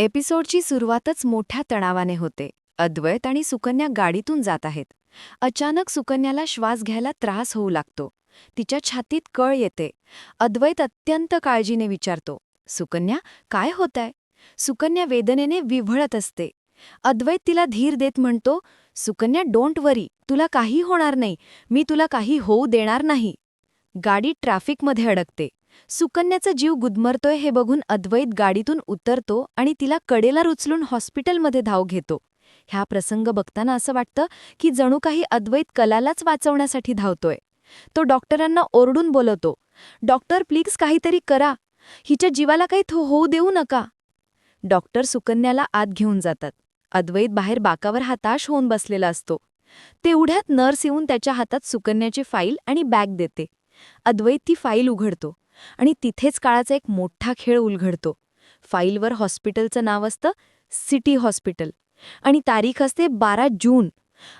एपिसोडची सुरुवातच मोठ्या तणावाने होते. अद्वैत आणि सुकन्या गाडीतून जात आहेत. अचानक सुकन्याला श्वास घ्यायला त्रास होऊ लागतो. तिच्या छातीत कळ येते. अद्वैत अत्यंत काळजीने विचारतो सुकन्या काय होतंय? सुकन्या वेदनेने विव्हळत असते. अद्वैत तिला धीर देत म्हणतो सुकन्या डोंट वरी तुला काही होणार नाही. मी तुला काही होऊ देणार नाही. गाडी ट्रॅफिकमध्ये अडकते. सुकन्याचा जीव गुदमरतोय हे बघून अद्वैत गाडीतून उतरतो आणि तिला कडेला रुचलून हॉस्पिटलमध्ये धाव घेतो. ह्या प्रसंग बघताना असं वाटतं की जणू काही अद्वैत कलालाच वाचवण्यासाठी धावतोय. तो डॉक्टरांना ओरडून बोलवतो डॉक्टर प्लीज काहीतरी करा. हिच्या जीवाला काही थो होऊ देऊ नका. डॉक्टर सुकन्याला आत घेऊन जातात. अद्वैत बाहेर बाकावर हाताश होऊन बसलेला असतो. तेवढ्यात नर्स येऊन त्याच्या हातात सुकन्याची फाईल आणि बॅग देते. अद्वैत ती फाईल उघडतो. आणि तिथेच काळाचा एक मोठा खेळ उलघडतो. फाईलवर हॉस्पिटलचं नाव असतं सिटी हॉस्पिटल. आणि तारीख असते बारा जून.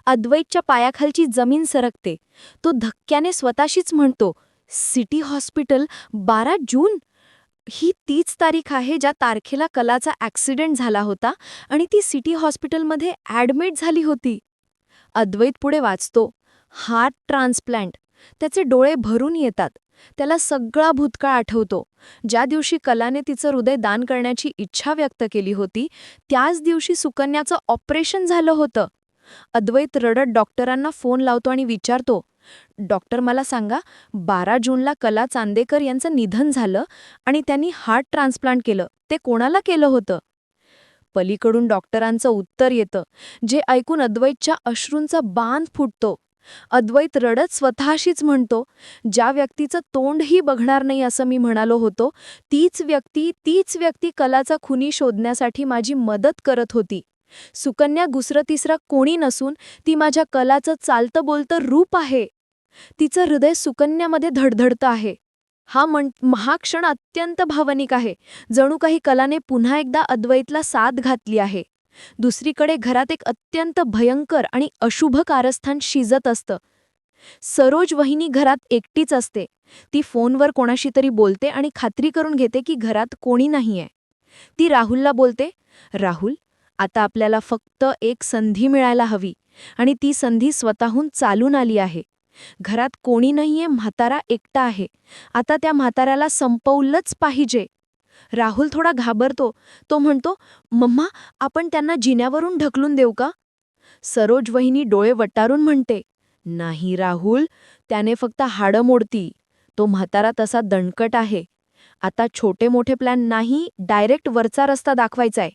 अद्वैतच्या पायाखालची जमीन सरकते. तो धक्क्याने स्वतःशीच म्हणतो सिटी हॉस्पिटल बारा जून? ही तीच तारीख आहे ज्या तारखेला कलाचा ॲक्सिडेंट झाला होता आणि ती सिटी हॉस्पिटलमध्ये ॲडमिट झाली होती. अद्वैत पुढे वाचतो हार्ट ट्रान्सप्लांट. त्याचे डोळे भरून येतात. त्याला सगळा भूतकाळ आठवतो. ज्या दिवशी कलाने तिचं हृदय दान करण्याची इच्छा व्यक्त केली होती त्याच दिवशी सुकन्याचं ऑपरेशन झालं होतं. अद्वैत रडत डॉक्टरांना फोन लावतो आणि विचारतो डॉक्टर मला सांगा बारा जूनला कला चांदेकर यांचं निधन झालं आणि त्यांनी हार्ट ट्रान्सप्लांट केलं ते कोणाला केलं होतं? पलीकडून डॉक्टरांचं उत्तर येतं जे ऐकून अद्वैतच्या अश्रूंचा बांध फुटतो. अद्वैत रडत स्वतःशीच म्हणतो ज्या व्यक्तीचं तोंडही बघणार नाही असं मी म्हणालो होतो तीच व्यक्ती तीच व्यक्ती कलाचा खुनी शोधण्यासाठी माझी मदत करत होती. सुकन्या गुसरं तिसरा कोणी नसून ती माझ्या कलाचं चालतं बोलतं रूप आहे. तिचं हृदय सुकन्यामध्ये धडधडतं आहे. हा म्हण हा क्षण अत्यंत भावनिक आहे. जणू काही कलाने पुन्हा एकदा अद्वैतला साथ घातली आहे. दुसरीकडे घरात एक अत्यंत भयंकर आणि अशुभ कारस्थान शिजत असतं. सरोज वहिनी घरात एकटीच असते. ती फोनवर कोणाशी तरी बोलते आणि खात्री करून घेते की घरात कोणी नाहीये. ती राहुलला बोलते राहुल आता आपल्याला फक्त एक संधी मिळायला हवी आणि ती संधी स्वतःहून चालून आली आहे. घरात कोणी नाहीये म्हातारा एकटा आहे. आता त्या म्हाताऱ्याला संपवलंच पाहिजे. राहुल थोडा घाबरतो. तो म्हणतो मम्मा आपण त्यांना जिन्यावरून ढकलून देऊ का? सरोज वहिनी डोळे वटारून म्हणते नाही राहुल त्याने फक्त हाडं मोडती. तो म्हातारा तसा दणकट आहे. आता छोटे मोठे प्लॅन नाही डायरेक्ट वरचा रस्ता दाखवायचाय.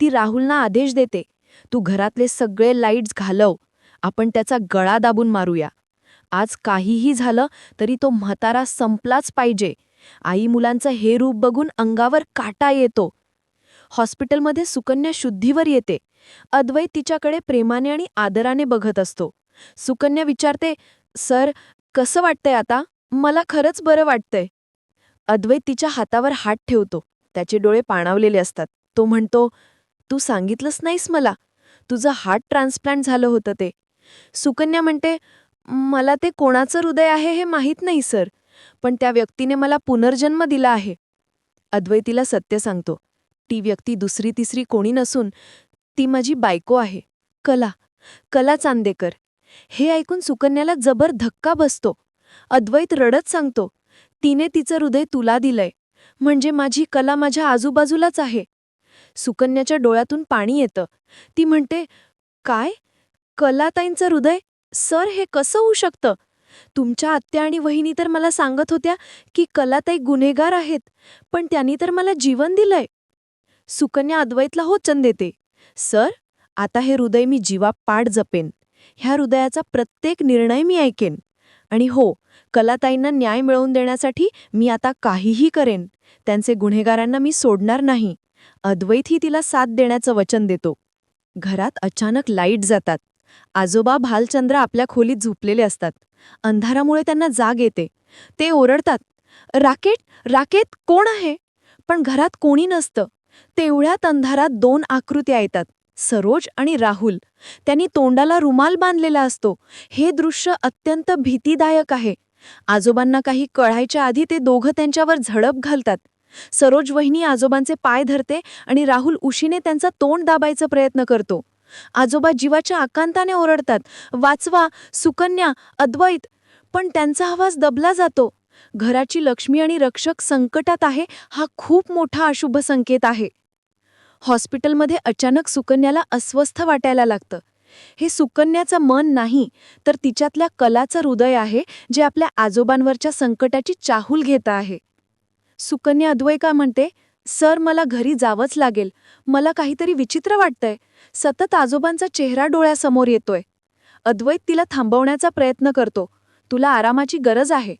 ती राहुलना आदेश देते तू घरातले सगळे लाईट्स घालव. आपण त्याचा गळा दाबून मारूया. आज काहीही झालं तरी तो म्हातारा संपलाच पाहिजे. आई मुलांचं हे रूप बघून अंगावर काटा येतो. हॉस्पिटलमध्ये सुकन्या शुद्धीवर येते. अद्वैत तिच्याकडे प्रेमाने आणि आदराने बघत असतो. सुकन्या विचारते सर कसं वाटतंय आता? मला खरंच बरं वाटतंय. अद्वैत तिच्या हातावर हात ठेवतो. त्याचे डोळे पाणावलेले असतात. तो म्हणतो तू सांगितलंच नाहीस मला. तुझं हार्ट ट्रान्सप्लांट झालं होतं ते. सुकन्या म्हणते मला ते कोणाचं हृदय आहे हे माहीत नाही सर. पण त्या व्यक्तीने मला पुनर्जन्म दिला आहे. अद्वैतीला सत्य सांगतो. ती व्यक्ती दुसरी तिसरी कोणी नसून ती माझी बायको आहे. कला. कला चांदेकर. हे ऐकून सुकन्याला जबर धक्का बसतो. अद्वैत रडत सांगतो तिने तिचं हृदय तुला दिलंय. म्हणजे माझी कला माझ्या आजूबाजूलाच आहे. सुकन्याच्या डोळ्यातून पाणी येतं. ती म्हणते काय? कलाताईंचं हृदय? सर हे कसं होऊ शकतं? तुमच्या आत्या आणि वहिनी तर मला सांगत होत्या की कलाताई गुन्हेगार आहेत पण त्यांनी तर मला जीवन दिलंय. सुकन्या अद्वैतला होचन देते. सर आता हे हृदय मी जीवापाठ जपेन. ह्या हृदयाचा प्रत्येक निर्णय मी ऐकेन. आणि हो कलाताईंना न्याय मिळवून देण्यासाठी मी आता काहीही करेन. त्यांचे गुन्हेगारांना मी सोडणार नाही. अद्वैतही तिला साथ देण्याचं वचन देतो. घरात अचानक लाइट जातात. आजोबा भालचंद्र आपल्या खोलीत झोपलेले असतात. अंधारामुळे त्यांना जाग येते. ते ओरडतात राकेट राकेत कोण आहे? पण घरात कोणी नसतं. तेवढ्यात अंधारात दोन आकृत्या येतात सरोज आणि राहुल. त्यांनी तोंडाला रुमाल बांधलेला असतो. हे दृश्य अत्यंत भीतीदायक आहे. आजोबांना काही कळायच्या आधी ते दोघं त्यांच्यावर झडप घालतात. सरोज वहिनी आजोबांचे पाय धरते आणि राहुल उशीने त्यांचा तोंड दाबायचा प्रयत्न करतो. आजोबा जीवाच्या आकांताने ओरडतात वाचवा सुकन्या अद्वैत. पण त्यांचा आवाज दबला जातो. घराची लक्ष्मी आणि रक्षक संकटात आहे हा खूप मोठा अशुभ संकेत आहे. हॉस्पिटलमध्ये अचानक सुकन्याला अस्वस्थ वाटायला लागतं. हे सुकन्याचं मन नाही तर तिच्यातल्या कलाचं हृदय आहे जे आपल्या आजोबांवरच्या संकटाची चाहूल घेत आहे. सुकन्या अद्वैका म्हणते सर मला घरी जावंच लागेल. मला काहीतरी विचित्र वाटतंय. सतत आजोबांचा चेहरा डोळ्यासमोर येतोय. अद्वैत तिला थांबवण्याचा प्रयत्न करतो. तुला आरामाची गरज आहे.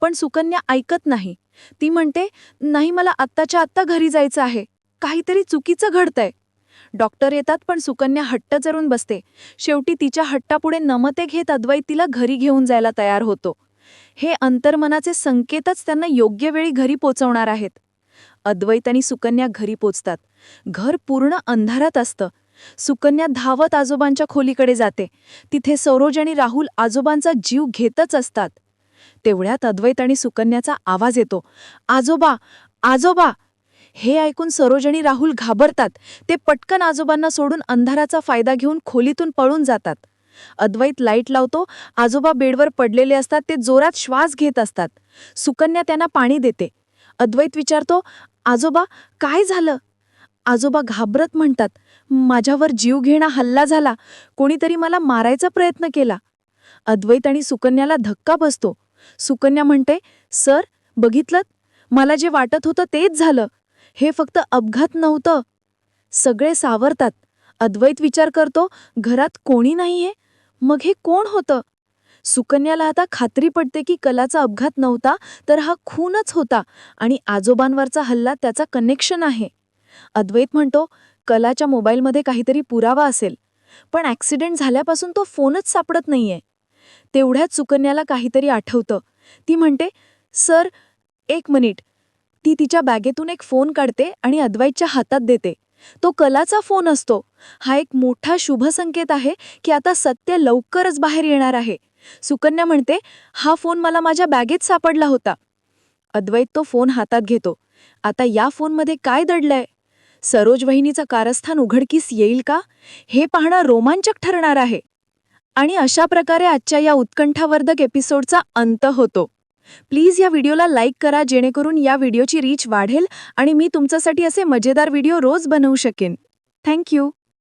पण सुकन्या ऐकत नाही. ती म्हणते नाही मला आत्ताच्या आत्ता घरी जायचं आहे. काहीतरी चुकीचं घडतंय. डॉक्टर येतात पण सुकन्या हट्ट जरून बसते. शेवटी तिच्या हट्टापुढे नमते घेत अद्वैत तिला घरी घेऊन जायला तयार होतो. हे अंतर्मनाचे संकेतच त्यांना योग्य वेळी घरी पोचवणार आहेत. अद्वैत आणि सुकन्या घरी पोचतात. घर पूर्ण अंधारात असतं. सुकन्या धावत आजोबांच्या खोलीकडे जाते. तिथे सरोज आणि राहुल आजोबांचा जीव घेतच असतात. तेवढ्यात अद्वैत आणि सुकन्याचा आवाज येतो. आजोबा आजोबा! हे ऐकून सरोज आणि राहुल घाबरतात. ते पटकन आजोबांना सोडून अंधाराचा फायदा घेऊन खोलीतून पळून जातात. अद्वैत लाइट लावतो. आजोबा बेडवर पडलेले असतात. ते जोरात श्वास घेत असतात. सुकन्या त्यांना पाणी देते. अद्वैत विचारतो आजोबा काय झालं? आजोबा घाबरत म्हणतात माझ्यावर जीव घेणा हल्ला झाला. कोणीतरी मला मारायचा प्रयत्न केला. अद्वैत आणि सुकन्याला धक्का बसतो. सुकन्या म्हणते सर बघितलं? मला जे वाटत होतं तेच झालं. हे फक्त अपघात नव्हतं. सगळे सावरतात. अद्वैत विचार करतो घरात कोणी नाहीये? मग हे कोण होतं? सुकन्याला आता खात्री पडते की कलाचा अपघात नव्हता तर हा खूनच होता आणि आजोबांवरचा हल्ला त्याचा कनेक्शन आहे. अद्वैत म्हणतो कलाच्या मोबाईलमध्ये काहीतरी पुरावा असेल पण ॲक्सिडेंट झाल्यापासून तो फोनच सापडत नाहीये. तेवढ्यात सुकन्याला काहीतरी आठवतं. ती म्हणते सर एक मिनिट ती तिच्या बॅगेतून एक फोन काढते आणि अद्वैतच्या हातात देते. तो कलाचा फोन असतो. हा एक मोठा शुभ संकेत आहे की आता सत्य लवकरच बाहेर येणार आहे. सुकन्या म्हणते हा फोन मला माझ्या बॅगेत सापडला होता. अद्वैत तो फोन हातात घेतो. आता या फोनमध्ये काय दडलंय? सरोज वहिनीचं कारस्थान उघडकीस येईल का? हे पाहणं रोमांचक ठरणार आहे. आणि अशा प्रकारे आजच्या या उत्कंठावर्धक एपिसोडचा अंत होतो. प्लीज या व्हिडिओला लाईक करा जेणेकरून या व्हिडिओची रीच वाढेल आणि मी तुमच्यासाठी असे मजेदार व्हिडिओ रोज बनवू शकेन. थँक्यू